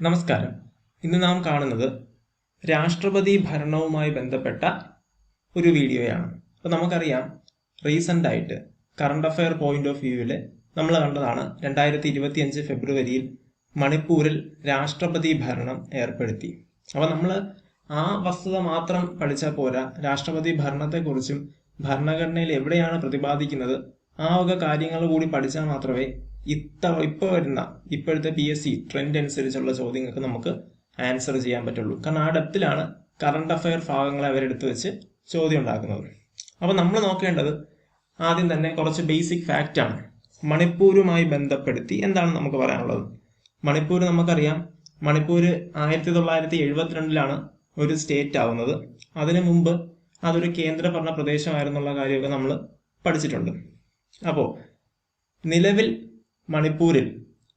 നമസ്കാരം. ഇന്ന് നാം കാണുന്നത് രാഷ്ട്രപതി ഭരണവുമായി ബന്ധപ്പെട്ട ഒരു വീഡിയോയാണ്. അപ്പോൾ നമുക്കറിയാം റീസെന്റ് ആയിട്ട് കറണ്ട് അഫയർ പോയിന്റ് ഓഫ് വ്യൂവിൽ നമ്മൾ കണ്ടതാണ് രണ്ടായിരത്തി ഇരുപത്തി അഞ്ച് ഫെബ്രുവരിയിൽ മണിപ്പൂരിൽ രാഷ്ട്രപതി ഭരണം ഏർപ്പെടുത്തി. അപ്പോൾ നമ്മൾ ആ വസ്തുത മാത്രം പഠിച്ചാൽ പോരാ രാഷ്ട്രപതി ഭരണത്തെക്കുറിച്ചും ഭരണഘടനയിൽ എവിടെയാണ് പ്രതിപാദിക്കുന്നത് ആ വക കാര്യങ്ങൾ കൂടി പഠിച്ചാൽ മാത്രമേ ഇത്ത ഇപ്പോൾ വരുന്ന ഇപ്പോഴത്തെ പി എസ് സി ട്രെൻഡ് അനുസരിച്ചുള്ള ചോദ്യങ്ങൾക്ക് നമുക്ക് ആൻസർ ചെയ്യാൻ പറ്റുള്ളൂ. കാരണം ആ ഡെപ്തിലാണ് കറണ്ട് അഫയർ ഭാഗങ്ങളെ അവരെടുത്ത് വെച്ച് ചോദ്യം ഉണ്ടാക്കുന്നത് അപ്പോൾ നമ്മൾ നോക്കേണ്ടത് ആദ്യം തന്നെ കുറച്ച് ബേസിക് ഫാക്റ്റ് ആണ്. മണിപ്പൂരുമായി ബന്ധപ്പെടുത്തി എന്താണ് നമുക്ക് പറയാനുള്ളത്? മണിപ്പൂർ നമുക്കറിയാം. മണിപ്പൂർ ആയിരത്തി തൊള്ളായിരത്തി എഴുപത്തിരണ്ടിലാണ് ഒരു സ്റ്റേറ്റ് ആവുന്നത്. അതിനു മുമ്പ് അതൊരു കേന്ദ്രഭരണ പ്രദേശമായിരുന്നുള്ള കാര്യമൊക്കെ നമ്മൾ പഠിച്ചിട്ടുണ്ട്. അപ്പോൾ നിലവിൽ മണിപ്പൂരിൽ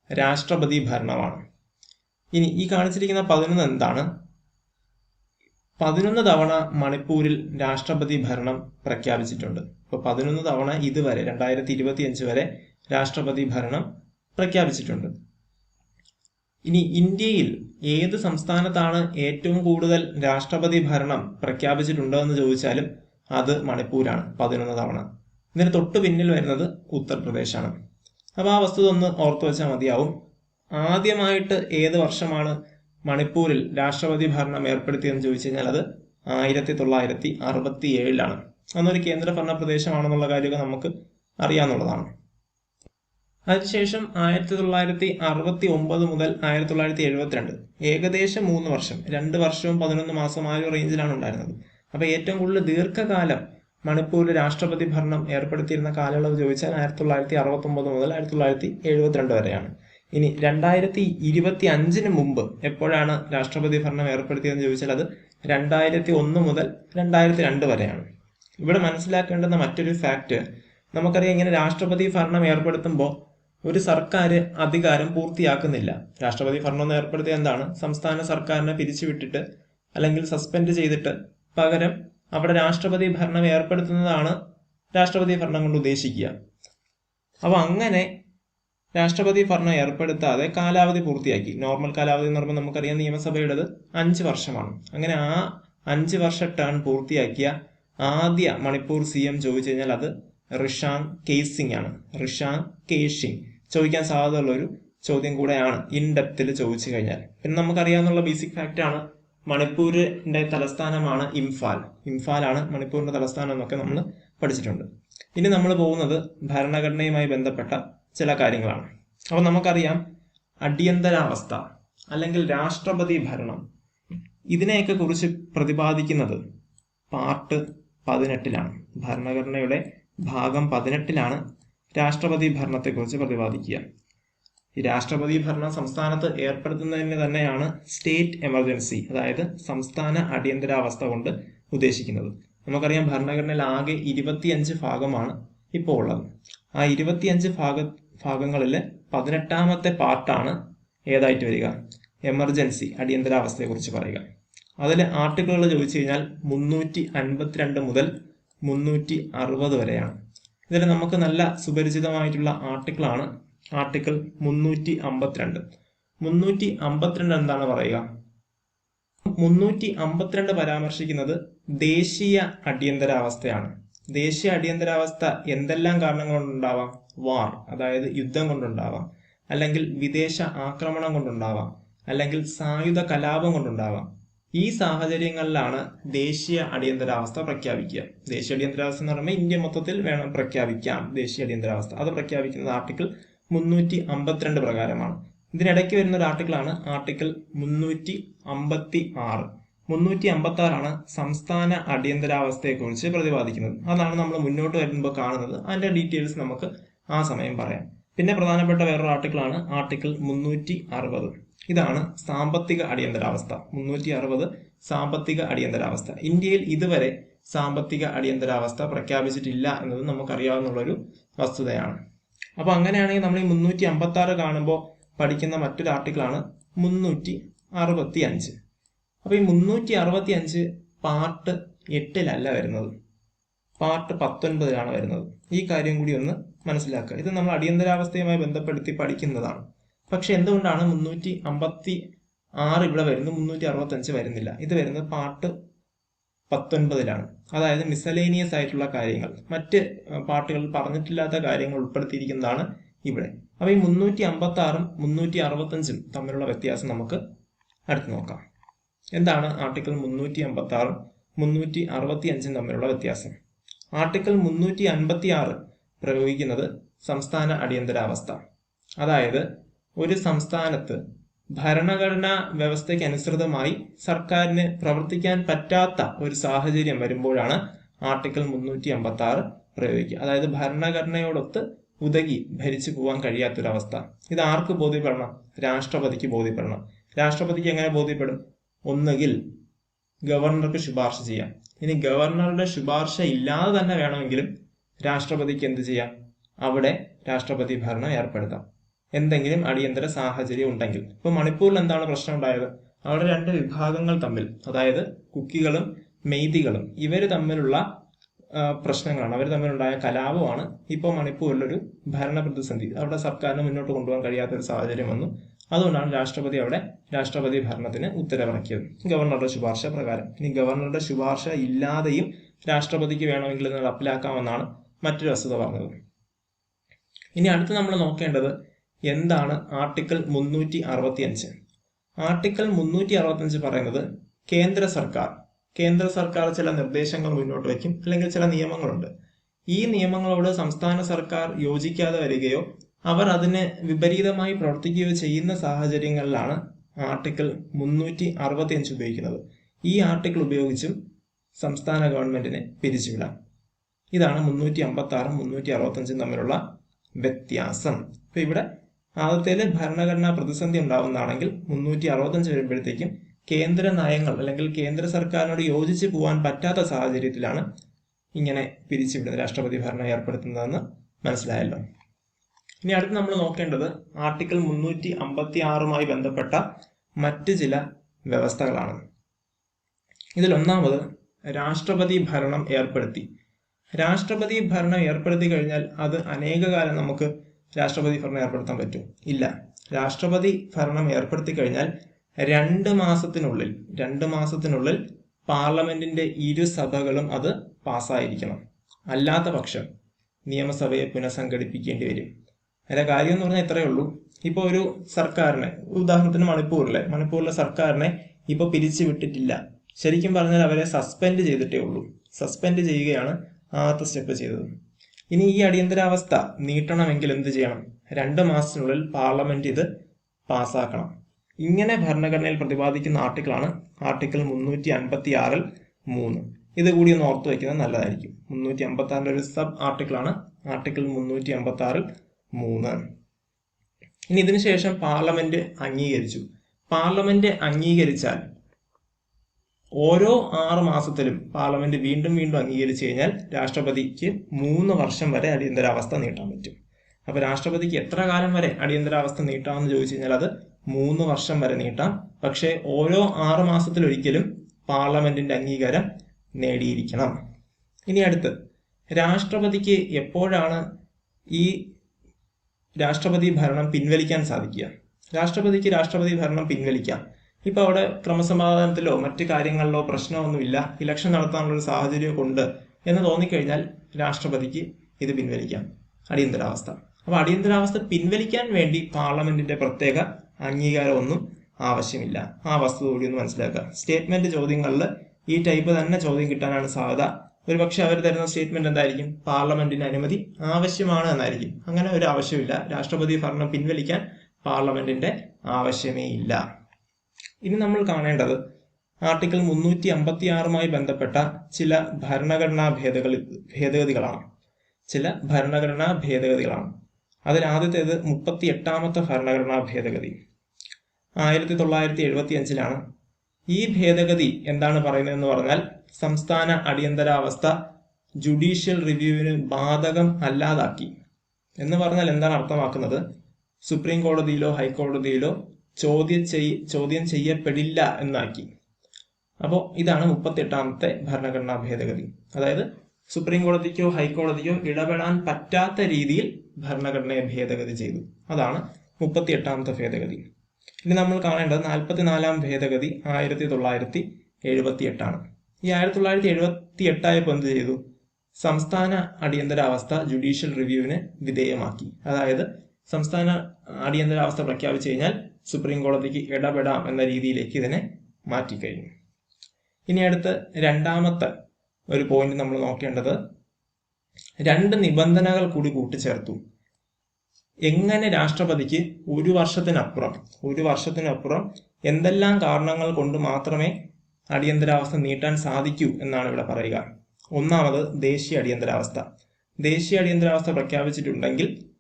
രാഷ്ട്രപതി ഭരണമാണ്. ഇനി ഈ കാണിച്ചിരിക്കുന്ന പതിനൊന്ന് എന്താണ്? പതിനൊന്ന് തവണ മണിപ്പൂരിൽ രാഷ്ട്രപതി ഭരണം പ്രഖ്യാപിച്ചിട്ടുണ്ട്. അപ്പോൾ പതിനൊന്ന് തവണ ഇതുവരെ രണ്ടായിരത്തി ഇരുപത്തി അഞ്ച് വരെ രാഷ്ട്രപതി ഭരണം പ്രഖ്യാപിച്ചിട്ടുണ്ട്. ഇനി ഇന്ത്യയിൽ ഏത് സംസ്ഥാനത്താണ് ഏറ്റവും കൂടുതൽ രാഷ്ട്രപതി ഭരണം പ്രഖ്യാപിച്ചിട്ടുണ്ടോ എന്ന് ചോദിച്ചാലും അത് മണിപ്പൂരാണ് പതിനൊന്ന് തവണ. ഇതിന് തൊട്ട് പിന്നിൽ വരുന്നത് ഉത്തർപ്രദേശാണ്. അപ്പോൾ ആ വസ്തുത ഒന്ന് ഓർത്തു വെച്ചാൽ മതിയാവും. ആദ്യമായിട്ട് ഏത് വർഷമാണ് മണിപ്പൂരിൽ രാഷ്ട്രപതി ഭരണം ഏർപ്പെടുത്തിയെന്ന് ചോദിച്ചു കഴിഞ്ഞാൽ അത് ആയിരത്തി തൊള്ളായിരത്തി അറുപത്തി ഏഴിലാണ് അന്നൊരു കേന്ദ്രഭരണ പ്രദേശമാണെന്നുള്ള കാര്യമൊക്കെ നമുക്ക് അറിയാവുന്നതാണ് അതിനുശേഷം ആയിരത്തി തൊള്ളായിരത്തി അറുപത്തി ഒമ്പത് മുതൽ ആയിരത്തി തൊള്ളായിരത്തി എഴുപത്തിരണ്ട് ഏകദേശം മൂന്ന് വർഷം. രണ്ട് വർഷവും പതിനൊന്ന് മാസം ആ ഒരു റേഞ്ചിലാണ് ഉണ്ടായിരുന്നത്. അപ്പോൾ ഏറ്റവും കൂടുതൽ ദീർഘകാലം മണിപ്പൂരിൽ രാഷ്ട്രപതി ഭരണം ഏർപ്പെടുത്തിയിരുന്ന കാലയളവ് ചോദിച്ചാൽ ആയിരത്തി തൊള്ളായിരത്തി അറുപത്തി ഒമ്പത് മുതൽ ആയിരത്തി തൊള്ളായിരത്തി എഴുപത്തിരണ്ട് വരെയാണ്. ഇനി രണ്ടായിരത്തി ഇരുപത്തി അഞ്ചിന് മുമ്പ് എപ്പോഴാണ് രാഷ്ട്രപതി ഭരണം ഏർപ്പെടുത്തിയതെന്ന് ചോദിച്ചാൽ അത് രണ്ടായിരത്തി ഒന്ന് മുതൽ രണ്ടായിരത്തി രണ്ട് വരെയാണ്. ഇവിടെ മനസ്സിലാക്കേണ്ടുന്ന മറ്റൊരു ഫാക്ട് നമുക്കറിയാം ഇങ്ങനെ രാഷ്ട്രപതി ഭരണം ഏർപ്പെടുത്തുമ്പോൾ ഒരു സർക്കാർ അധികാരം പൂർത്തിയാക്കുന്നില്ല. രാഷ്ട്രപതി ഭരണം ഏർപ്പെടുത്തിയ എന്താണ്? സംസ്ഥാന സർക്കാരിനെ പിരിച്ചുവിട്ടിട്ട് അല്ലെങ്കിൽ സസ്പെൻഡ് ചെയ്തിട്ട് പകരം അവിടെ രാഷ്ട്രപതി ഭരണം ഏർപ്പെടുത്തുന്നതാണ് രാഷ്ട്രപതി ഭരണം കൊണ്ട് ഉദ്ദേശിക്കുക. അപ്പോൾ അങ്ങനെ രാഷ്ട്രപതി ഭരണം ഏർപ്പെടുത്താതെ കാലാവധി പൂർത്തിയാക്കി. നോർമൽ കാലാവധി എന്ന് പറയുമ്പോൾ നമുക്കറിയാം നിയമസഭയുടേത് അഞ്ച് വർഷമാണ്. അങ്ങനെ ആ അഞ്ച് വർഷ ടേൺ പൂർത്തിയാക്കിയ ആദ്യ മണിപ്പൂർ സി എം ചോദിച്ചു കഴിഞ്ഞാൽ അത് റിഷാങ് കേസിംഗ് ആണ്. റിഷാങ് കേഷിംഗ്. ചോദിക്കാൻ സാധ്യതയുള്ള ഒരു ചോദ്യം കൂടെയാണ് ഇൻ ഡെപ്തിൽ ചോദിച്ചു കഴിഞ്ഞാൽ. പിന്നെ നമുക്കറിയാവുന്ന ബേസിക് ഫാക്റ്റ് ആണ് മണിപ്പൂരിന്റെ തലസ്ഥാനമാണ് ഇംഫാൽ. ഇംഫാലാണ് മണിപ്പൂരിന്റെ തലസ്ഥാനം എന്നൊക്കെ നമ്മൾ പഠിച്ചിട്ടുണ്ട്. ഇനി നമ്മൾ പോകുന്നത് ഭരണഘടനയുമായി ബന്ധപ്പെട്ട ചില കാര്യങ്ങളാണ്. അപ്പോൾ നമുക്കറിയാം അടിയന്തരാവസ്ഥ അല്ലെങ്കിൽ രാഷ്ട്രപതി ഭരണം. ഇതിനെയൊക്കെ കുറിച്ച് പ്രതിപാദിക്കുന്നത് പാർട്ട് പതിനെട്ടിലാണ്. ഭരണഘടനയുടെ ഭാഗം പതിനെട്ടിലാണ് രാഷ്ട്രപതി ഭരണത്തെക്കുറിച്ച് പ്രതിപാദിക്കുക. രാഷ്ട്രപതി ഭരണം സംസ്ഥാനത്ത് ഏർപ്പെടുത്തുന്നതിന് തന്നെയാണ് സ്റ്റേറ്റ് എമർജൻസി അതായത് സംസ്ഥാന അടിയന്തരാവസ്ഥ കൊണ്ട് ഉദ്ദേശിക്കുന്നത്. നമുക്കറിയാം ഭരണഘടനയിൽ ആകെ ഇരുപത്തിയഞ്ച് ഭാഗമാണ് ഇപ്പോൾ ഉള്ളത്. ആ ഇരുപത്തിയഞ്ച് ഭാഗ ഭാഗങ്ങളിൽ പതിനെട്ടാമത്തെ പാർട്ടാണ് ഏതായിട്ട് വരിക? എമർജൻസി അടിയന്തരാവസ്ഥയെക്കുറിച്ച് പറയുക. അതിൽ ആർട്ടിക്കിളുകൾ ചോദിച്ചു കഴിഞ്ഞാൽ മുന്നൂറ്റി അൻപത്തിരണ്ട് മുതൽ മുന്നൂറ്റി അറുപത് വരെയാണ്. ഇതിൽ നമുക്ക് നല്ല സുപരിചിതമായിട്ടുള്ള ആർട്ടിക്കിളാണ് ആർട്ടിക്കിൾ മുന്നൂറ്റി അമ്പത്തിരണ്ട് മുന്നൂറ്റി അമ്പത്തിരണ്ട് എന്താണ് പറയുക? മുന്നൂറ്റി അമ്പത്തിരണ്ട് പരാമർശിക്കുന്നത് ദേശീയ അടിയന്തരാവസ്ഥയാണ്. ദേശീയ അടിയന്തരാവസ്ഥ എന്തെല്ലാം കാരണങ്ങൾ കൊണ്ടുണ്ടാവാം? വാർ അതായത് യുദ്ധം കൊണ്ടുണ്ടാവാം. അല്ലെങ്കിൽ വിദേശ ആക്രമണം കൊണ്ടുണ്ടാവാം. അല്ലെങ്കിൽ സായുധ കലാപം കൊണ്ടുണ്ടാവാം. ഈ സാഹചര്യങ്ങളിലാണ് ദേശീയ അടിയന്തരാവസ്ഥ പ്രഖ്യാപിക്കുക. ദേശീയ അടിയന്തരാവസ്ഥ എന്ന് പറയുമ്പോൾ ഇന്ത്യ മൊത്തത്തിൽ വേണം പ്രഖ്യാപിക്കാം ദേശീയ അടിയന്തരാവസ്ഥ. അത് പ്രഖ്യാപിക്കുന്നത് ആർട്ടിക്കിൾ മുന്നൂറ്റി അമ്പത്തിരണ്ട് പ്രകാരമാണ്. ഇതിനിടയ്ക്ക് വരുന്ന ഒരു ആർട്ടിക്കിളാണ് ആർട്ടിക്കിൾ മുന്നൂറ്റി അമ്പത്തി ആറ് മുന്നൂറ്റി അമ്പത്തി ആറാണ് സംസ്ഥാന അടിയന്തരാവസ്ഥയെക്കുറിച്ച് പ്രതിപാദിക്കുന്നത്. അതാണ് നമ്മൾ മുന്നോട്ട് വരുമ്പോൾ കാണുന്നത്. അതിന്റെ ഡീറ്റെയിൽസ് നമുക്ക് ആ സമയം പറയാം. പിന്നെ പ്രധാനപ്പെട്ട വേറൊരു ആർട്ടിക്കിളാണ് ആർട്ടിക്കിൾ മുന്നൂറ്റി അറുപത് ഇതാണ് സാമ്പത്തിക അടിയന്തരാവസ്ഥ. മുന്നൂറ്റി അറുപത് സാമ്പത്തിക അടിയന്തരാവസ്ഥ. ഇന്ത്യയിൽ ഇതുവരെ സാമ്പത്തിക അടിയന്തരാവസ്ഥ പ്രഖ്യാപിച്ചിട്ടില്ല എന്നത് നമുക്കറിയാവുന്നുള്ളൊരു വസ്തുതയാണ്. അപ്പൊ അങ്ങനെയാണെങ്കിൽ നമ്മൾ ഈ മുന്നൂറ്റി അമ്പത്തി ആറ് കാണുമ്പോൾ പഠിക്കുന്ന മറ്റൊരു ആർട്ടിക്കിളാണ് മുന്നൂറ്റി അറുപത്തി അഞ്ച് അപ്പൊ ഈ മുന്നൂറ്റി അറുപത്തി അഞ്ച് പാർട്ട് എട്ടിലല്ല വരുന്നത്. പാർട്ട് പത്തൊൻപതിലാണ് വരുന്നത്. ഈ കാര്യം കൂടി ഒന്ന് മനസ്സിലാക്കുക. ഇത് നമ്മൾ അടിയന്തരാവസ്ഥയുമായി ബന്ധപ്പെടുത്തി പഠിക്കുന്നതാണ്. പക്ഷെ എന്തുകൊണ്ടാണ് മുന്നൂറ്റി അമ്പത്തി ആറ് ഇവിടെ വരുന്നു മുന്നൂറ്റി അറുപത്തി അഞ്ച് വരുന്നില്ല. ഇത് വരുന്നത് പാർട്ട് പത്തൊൻപതിലാണ്. അതായത് മിസലേനിയസ് ആയിട്ടുള്ള കാര്യങ്ങൾ. മറ്റ് പാർട്ടുകളിൽ പറഞ്ഞിട്ടില്ലാത്ത കാര്യങ്ങൾ ഉൾപ്പെടുത്തിയിരിക്കുന്നതാണ് ഇവിടെ. അപ്പൊ ഈ മുന്നൂറ്റി അമ്പത്തി ആറും മുന്നൂറ്റി അറുപത്തി അഞ്ചും തമ്മിലുള്ള വ്യത്യാസം നമുക്ക് അടുത്ത് നോക്കാം. എന്താണ് ആർട്ടിക്കിൾ മുന്നൂറ്റി അമ്പത്തി ആറും മുന്നൂറ്റി അറുപത്തി അഞ്ചും തമ്മിലുള്ള വ്യത്യാസം? ആർട്ടിക്കിൾ മുന്നൂറ്റി അൻപത്തി ആറ് പ്രയോഗിക്കുന്നത് സംസ്ഥാന അടിയന്തരാവസ്ഥ. അതായത് ഒരു സംസ്ഥാനത്ത് ഭരണഘടനാ വ്യവസ്ഥയ്ക്ക് അനുസൃതമായി സർക്കാരിന് പ്രവർത്തിക്കാൻ പറ്റാത്ത ഒരു സാഹചര്യം വരുമ്പോഴാണ് ആർട്ടിക്കിൾ മുന്നൂറ്റി അമ്പത്തി ആറ് പ്രയോഗിക്കുക. അതായത് ഭരണഘടനയോടൊത്ത് ഉതകി ഭരിച്ചു പോകാൻ കഴിയാത്തൊരവസ്ഥ. ഇത് ആർക്ക് ബോധ്യപ്പെടണം? രാഷ്ട്രപതിക്ക് ബോധ്യപ്പെടണം. രാഷ്ട്രപതിക്ക് എങ്ങനെ ബോധ്യപ്പെടും? ഒന്നുകിൽ ഗവർണർക്ക് ശുപാർശ ചെയ്യാം. ഇനി ഗവർണറുടെ ശുപാർശ ഇല്ലാതെ തന്നെ വേണമെങ്കിലും രാഷ്ട്രപതിക്ക് എന്ത് ചെയ്യാം? അവിടെ രാഷ്ട്രപതി ഭരണം ഏർപ്പെടുത്താം. എന്തെങ്കിലും അടിയന്തര സാഹചര്യം ഉണ്ടെങ്കിൽ. ഇപ്പൊ മണിപ്പൂരിൽ എന്താണ് പ്രശ്നം ഉണ്ടായത്? അവിടെ രണ്ട് വിഭാഗങ്ങൾ തമ്മിൽ അതായത് കുക്കികളും മെയ്തികളും ഇവർ തമ്മിലുള്ള പ്രശ്നങ്ങളാണ്. അവർ തമ്മിലുണ്ടായ കലാപമാണ് ഇപ്പോൾ മണിപ്പൂരിലൊരു ഭരണ പ്രതിസന്ധി അവിടെ സർക്കാരിന് മുന്നോട്ട് കൊണ്ടുപോകാൻ കഴിയാത്ത ഒരു സാഹചര്യം വന്നു. അതുകൊണ്ടാണ് രാഷ്ട്രപതി അവിടെ രാഷ്ട്രപതി ഭരണത്തിന് ഉത്തരവിറക്കിയത്. ഗവർണറുടെ ശുപാർശ പ്രകാരം. ഇനി ഗവർണറുടെ ശുപാർശ ഇല്ലാതെയും രാഷ്ട്രപതിക്ക് വേണമെങ്കിൽ നടപ്പിലാക്കാമെന്നാണ് മറ്റൊരു വസ്തുത പറഞ്ഞത്. ഇനി അടുത്ത് നമ്മൾ നോക്കേണ്ടത് എന്താണ് ആർട്ടിക്കിൾ മുന്നൂറ്റി അറുപത്തി അഞ്ച് ആർട്ടിക്കിൾ മുന്നൂറ്റി അറുപത്തി അഞ്ച് പറയുന്നത് കേന്ദ്ര സർക്കാർ. കേന്ദ്ര സർക്കാർ ചില നിർദ്ദേശങ്ങൾ മുന്നോട്ട് വയ്ക്കും അല്ലെങ്കിൽ ചില നിയമങ്ങളുണ്ട്. ഈ നിയമങ്ങളോട് സംസ്ഥാന സർക്കാർ യോജിക്കാതെ വരികയോ അവർ അതിന് വിപരീതമായി പ്രവർത്തിക്കുകയോ ചെയ്യുന്ന സാഹചര്യങ്ങളിലാണ് ആർട്ടിക്കിൾ മുന്നൂറ്റി അറുപത്തി അഞ്ച് ഉപയോഗിക്കുന്നത്. ഈ ആർട്ടിക്കിൾ ഉപയോഗിച്ചും സംസ്ഥാന ഗവൺമെന്റിനെ പിരിച്ചുവിടാം. ഇതാണ് മുന്നൂറ്റി അമ്പത്തി ആറും മുന്നൂറ്റി അറുപത്തി അഞ്ചും തമ്മിലുള്ള വ്യത്യാസം. ഇപ്പൊ ഇവിടെ ആദ്യത്തേൽ ഭരണഘടനാ പ്രതിസന്ധി ഉണ്ടാവുന്നതാണെങ്കിൽ മുന്നൂറ്റി അറുപത്തഞ്ച് വരുമ്പോഴത്തേക്കും കേന്ദ്ര നയങ്ങൾ അല്ലെങ്കിൽ കേന്ദ്ര സർക്കാരിനോട് യോജിച്ച് പോകാൻ പറ്റാത്ത സാഹചര്യത്തിലാണ് ഇങ്ങനെ പിരിച്ചുവിടുന്നത് രാഷ്ട്രപതി ഭരണം ഏർപ്പെടുത്തുന്നതെന്ന് മനസ്സിലായല്ലോ. ഇനി അടുത്ത് നമ്മൾ നോക്കേണ്ടത് ആർട്ടിക്കിൾ മുന്നൂറ്റി അമ്പത്തി ആറുമായി ബന്ധപ്പെട്ട മറ്റ് ചില വ്യവസ്ഥകളാണ്. ഇതിലൊന്നാമത് രാഷ്ട്രപതി ഭരണം ഏർപ്പെടുത്തി. രാഷ്ട്രപതി ഭരണം ഏർപ്പെടുത്തി കഴിഞ്ഞാൽ അത് അനേകകാലം നമുക്ക് രാഷ്ട്രപതി ഭരണം ഏർപ്പെടുത്താൻ പറ്റും. ഇല്ല. രാഷ്ട്രപതി ഭരണം ഏർപ്പെടുത്തി കഴിഞ്ഞാൽ രണ്ട് മാസത്തിനുള്ളിൽ രണ്ട് മാസത്തിനുള്ളിൽ പാർലമെന്റിന്റെ ഇരു സഭകളും അത് പാസ്സായിരിക്കണം. അല്ലാത്ത പക്ഷം നിയമസഭയെ പുനഃസംഘടിപ്പിക്കേണ്ടി വരും. അതിന്റെ കാര്യം എന്ന് പറഞ്ഞാൽ ഇത്രയേ ഉള്ളൂ. ഇപ്പൊ ഒരു സർക്കാരിനെ ഉദാഹരണത്തിന് മണിപ്പൂരിലെ മണിപ്പൂരിലെ സർക്കാരിനെ ഇപ്പൊ പിരിച്ചു വിട്ടിട്ടില്ല. ശരിക്കും പറഞ്ഞാൽ അവരെ സസ്പെൻഡ് ചെയ്തിട്ടേ ഉള്ളൂ. സസ്പെൻഡ് ചെയ്യുകയാണ് ആദ്യത്തെ സ്റ്റെപ്പ് ചെയ്തത്. ഇനി ഈ അടിയന്തരാവസ്ഥ നീട്ടണമെങ്കിൽ എന്ത് ചെയ്യണം? രണ്ട് മാസത്തിനുള്ളിൽ പാർലമെന്റ് ഇത് പാസ്സാക്കണം. ഇങ്ങനെ ഭരണഘടനയിൽ പ്രതിപാദിക്കുന്ന ആർട്ടിക്കിളാണ് ആർട്ടിക്കിൾ മുന്നൂറ്റി അൻപത്തി ആറിൽ മൂന്ന്. ഇത് കൂടി ഒന്ന് ഓർത്തു വയ്ക്കുന്നത് നല്ലതായിരിക്കും. മുന്നൂറ്റി അമ്പത്തി ആറിന്റെ ഒരു സബ് ആർട്ടിക്കിളാണ് ആർട്ടിക്കിൾ മുന്നൂറ്റി അമ്പത്തി ആറിൽ മൂന്ന്. ഇനി ഇതിനുശേഷം പാർലമെന്റ് അംഗീകരിച്ചു. പാർലമെന്റ് അംഗീകരിച്ചാൽ ഓരോ ആറ് മാസത്തിലും പാർലമെന്റ് വീണ്ടും വീണ്ടും അംഗീകരിച്ചു കഴിഞ്ഞാൽ രാഷ്ട്രപതിക്ക് മൂന്ന് വർഷം വരെ അടിയന്തരാവസ്ഥ നീട്ടാൻ പറ്റും. അപ്പൊ രാഷ്ട്രപതിക്ക് എത്ര കാലം വരെ അടിയന്തരാവസ്ഥ നീട്ടാമെന്ന് ചോദിച്ചു കഴിഞ്ഞാൽ അത് മൂന്ന് വർഷം വരെ നീട്ടാം. പക്ഷേ ഓരോ ആറ് മാസത്തിലൊരിക്കലും പാർലമെന്റിന്റെ അംഗീകാരം നേടിയിരിക്കണം. ഇനി അടുത്ത് രാഷ്ട്രപതിക്ക് എപ്പോഴാണ് ഈ രാഷ്ട്രപതി ഭരണം പിൻവലിക്കാൻ സാധിക്കുക? രാഷ്ട്രപതിക്ക് രാഷ്ട്രപതി ഭരണം പിൻവലിക്കാം. ഇപ്പൊ അവിടെ ക്രമസമാധാനത്തിലോ മറ്റു കാര്യങ്ങളിലോ പ്രശ്നമൊന്നുമില്ല. ഇലക്ഷൻ നടത്താനുള്ള ഒരു ഉണ്ട് എന്ന് തോന്നിക്കഴിഞ്ഞാൽ രാഷ്ട്രപതിക്ക് ഇത് പിൻവലിക്കാം. അടിയന്തരാവസ്ഥ. അപ്പൊ അടിയന്തരാവസ്ഥ പിൻവലിക്കാൻ വേണ്ടി പാർലമെന്റിന്റെ പ്രത്യേക അംഗീകാരമൊന്നും ആവശ്യമില്ല. ആ വസ്തുത കൂടി ഒന്ന് മനസ്സിലാക്കുക. സ്റ്റേറ്റ്മെന്റ് ചോദ്യങ്ങളിൽ ഈ ടൈപ്പ് തന്നെ ചോദ്യം കിട്ടാനാണ് സാധ്യത. ഒരുപക്ഷെ അവർ തരുന്ന സ്റ്റേറ്റ്മെന്റ് എന്തായിരിക്കും? പാർലമെന്റിന് അനുമതി ആവശ്യമാണ് എന്നായിരിക്കും. അങ്ങനെ ഒരു ആവശ്യമില്ല. രാഷ്ട്രപതി ഭരണം പിൻവലിക്കാൻ പാർലമെന്റിന്റെ ആവശ്യമേ ഇല്ല. ഇനി നമ്മൾ കാണേണ്ടത് ആർട്ടിക്കിൾ മുന്നൂറ്റി അമ്പത്തി ആറുമായി ബന്ധപ്പെട്ട ചില ഭരണഘടനാ ഭേദഗതി ഭേദഗതികളാണ്. ചില ഭരണഘടനാ ഭേദഗതികളാണ്. അതിൽ ആദ്യത്തേത് മുപ്പത്തി എട്ടാമത്തെ ഭരണഘടനാ ഭേദഗതി. ആയിരത്തി തൊള്ളായിരത്തി എഴുപത്തി അഞ്ചിലാണ് ഈ ഭേദഗതി എന്താണ് പറയുന്നതെന്ന് പറഞ്ഞാൽ സംസ്ഥാന അടിയന്തരാവസ്ഥ ജുഡീഷ്യൽ റിവ്യൂവിന് ബാധകം അല്ലാതാക്കി. എന്ന് പറഞ്ഞാൽ എന്താണ് അർത്ഥമാക്കുന്നത്? സുപ്രീം കോടതിയിലോ ഹൈക്കോടതിയിലോ ചോദ്യം ചെയ് ചോദ്യം ചെയ്യപ്പെടില്ല എന്നാക്കി. അപ്പോൾ ഇതാണ് മുപ്പത്തെട്ടാമത്തെ ഭരണഘടനാ ഭേദഗതി. അതായത് സുപ്രീം കോടതിക്കോ ഹൈക്കോടതിക്കോ ഇടപെടാൻ പറ്റാത്ത രീതിയിൽ ഭരണഘടനയെ ഭേദഗതി ചെയ്തു. അതാണ് മുപ്പത്തി എട്ടാമത്തെ ഭേദഗതി. ഇനി നമ്മൾ കാണേണ്ടത് നാൽപ്പത്തിനാലാം ഭേദഗതി ആയിരത്തി തൊള്ളായിരത്തി എഴുപത്തി എട്ടാണ് ഈ ആയിരത്തി തൊള്ളായിരത്തി എഴുപത്തി എട്ടായപ്പോൾ എന്ത് ചെയ്തു? സംസ്ഥാന അടിയന്തരാവസ്ഥ ജുഡീഷ്യൽ റിവ്യൂവിന് വിധേയമാക്കി. അതായത് സംസ്ഥാന അടിയന്തരാവസ്ഥ പ്രഖ്യാപിച്ചു കഴിഞ്ഞാൽ സുപ്രീം കോടതിക്ക് ഇടപെടാം എന്ന രീതിയിലേക്ക് ഇതിനെ മാറ്റിക്കഴിഞ്ഞു. ഇനി അടുത്ത് രണ്ടാമത്തെ ഒരു പോയിന്റ് നമ്മൾ നോക്കേണ്ടത് രണ്ട് നിബന്ധനകൾ കൂടി കൂട്ടിച്ചേർത്തു. എങ്ങനെ രാഷ്ട്രപതിക്ക് ഒരു വർഷത്തിനപ്പുറം ഒരു വർഷത്തിനപ്പുറം എന്തെല്ലാം കാരണങ്ങൾ കൊണ്ട് മാത്രമേ അടിയന്തരാവസ്ഥ നീട്ടാൻ സാധിക്കൂ എന്നാണ് ഇവിടെ പറയുക. ഒന്നാമത് ദേശീയ അടിയന്തരാവസ്ഥ. ദേശീയ അടിയന്തരാവസ്ഥ പ്രഖ്യാപിച്ചിട്ടുണ്ടെങ്കിൽ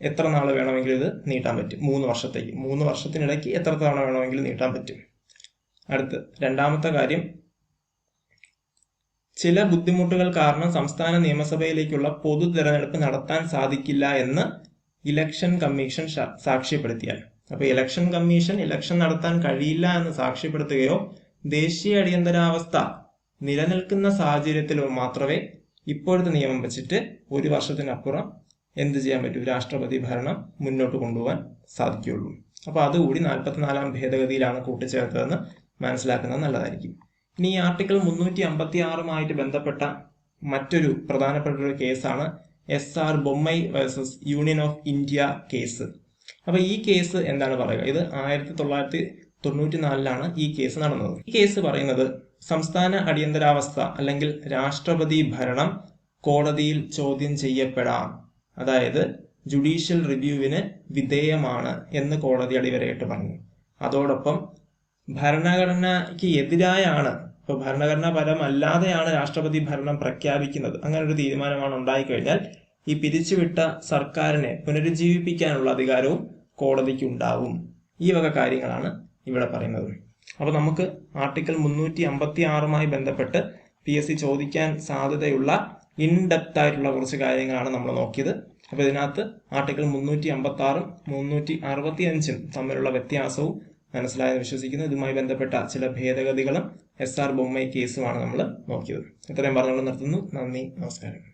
എത്ര നാൾ വേണമെങ്കിലും ഇത് നീട്ടാൻ പറ്റും? മൂന്ന് വർഷത്തേക്ക്. മൂന്ന് വർഷത്തിനിടയ്ക്ക് എത്ര തവണ വേണമെങ്കിലും നീട്ടാൻ പറ്റും? അടുത്ത് രണ്ടാമത്തെ കാര്യം ചില ബുദ്ധിമുട്ടുകൾ കാരണം സംസ്ഥാന നിയമസഭയിലേക്കുള്ള പൊതു തെരഞ്ഞെടുപ്പ് നടത്താൻ സാധിക്കില്ല എന്ന് ഇലക്ഷൻ കമ്മീഷൻ സാക്ഷ്യപ്പെടുത്തിയാൽ. അപ്പോൾ ഇലക്ഷൻ കമ്മീഷൻ ഇലക്ഷൻ നടത്താൻ കഴിയില്ല എന്ന് സാക്ഷ്യപ്പെടുത്തുകയോ ദേശീയ അടിയന്തരാവസ്ഥ നിലനിൽക്കുന്ന സാഹചര്യത്തിലോ മാത്രമേ ഇപ്പോഴത്തെ നിയമം വെച്ചിട്ട് ഒരു വർഷത്തിനപ്പുറം എന്ത് ചെയ്യാൻ പറ്റും? രാഷ്ട്രപതി ഭരണം മുന്നോട്ട് കൊണ്ടുപോകാൻ സാധിക്കുകയുള്ളൂ. അപ്പൊ അതുകൂടി നാൽപ്പത്തിനാലാം ഭേദഗതിയിലാണ് കൂട്ടിച്ചേർത്തതെന്ന് മനസ്സിലാക്കുന്നത് നല്ലതായിരിക്കും. ഇനി ഈ ആർട്ടിക്കിൾ മുന്നൂറ്റി അമ്പത്തി ആറുമായിട്ട് ബന്ധപ്പെട്ട മറ്റൊരു പ്രധാനപ്പെട്ട ഒരു കേസാണ് S R Bommai versus Union of India case അപ്പൊ ഈ കേസ് എന്താണ് പറയുക? ഇത് ആയിരത്തി തൊള്ളായിരത്തി തൊണ്ണൂറ്റി നാലിലാണ് ഈ കേസ് നടന്നത്. ഈ കേസ് പറയുന്നത് സംസ്ഥാന അടിയന്തരാവസ്ഥ അല്ലെങ്കിൽ രാഷ്ട്രപതി ഭരണം കോടതിയിൽ ചോദ്യം ചെയ്യപ്പെടാം. അതായത് ജുഡീഷ്യൽ റിവ്യൂവിന് വിധേയമാണ് എന്ന് കോടതി അടിവരയിട്ട് പറഞ്ഞു. അതോടൊപ്പം ഭരണഘടനയ്ക്ക് എതിരായാണ് ഇപ്പൊ ഭരണഘടനാ പരമല്ലാതെയാണ് രാഷ്ട്രപതി ഭരണം പ്രഖ്യാപിക്കുന്നത്. അങ്ങനെ ഒരു തീരുമാനമാണ് ഉണ്ടായിക്കഴിഞ്ഞാൽ ഈ പിരിച്ചുവിട്ട സർക്കാരിനെ പുനരുജ്ജീവിപ്പിക്കാനുള്ള അധികാരവും കോടതിക്ക് ഉണ്ടാവും ഈ വക കാര്യങ്ങളാണ് ഇവിടെ പറയുന്നത്. അപ്പോൾ നമുക്ക് ആർട്ടിക്കിൾ മുന്നൂറ്റി അമ്പത്തി ആറുമായി ബന്ധപ്പെട്ട് പി എസ് സി ചോദിക്കാൻ സാധ്യതയുള്ള ഇൻഡെപ്ത് ആയിട്ടുള്ള കുറച്ച് കാര്യങ്ങളാണ് നമ്മൾ നോക്കിയത്. അപ്പോൾ ഇതിനകത്ത് ആർട്ടിക്കിൾ മുന്നൂറ്റി അമ്പത്തി ആറും മുന്നൂറ്റി അറുപത്തി അഞ്ചും തമ്മിലുള്ള വ്യത്യാസവും മനസ്സിലായെന്ന് വിശ്വസിക്കുന്നു. ഇതുമായി ബന്ധപ്പെട്ട ചില ഭേദഗതികളും എസ് ആർ ബൊമ്മൈ കേസുമാണ് നമ്മൾ നോക്കിയത്. ഇത്രയും പറഞ്ഞുകൊണ്ട് നിർത്തുന്നു. നന്ദി. നമസ്കാരം.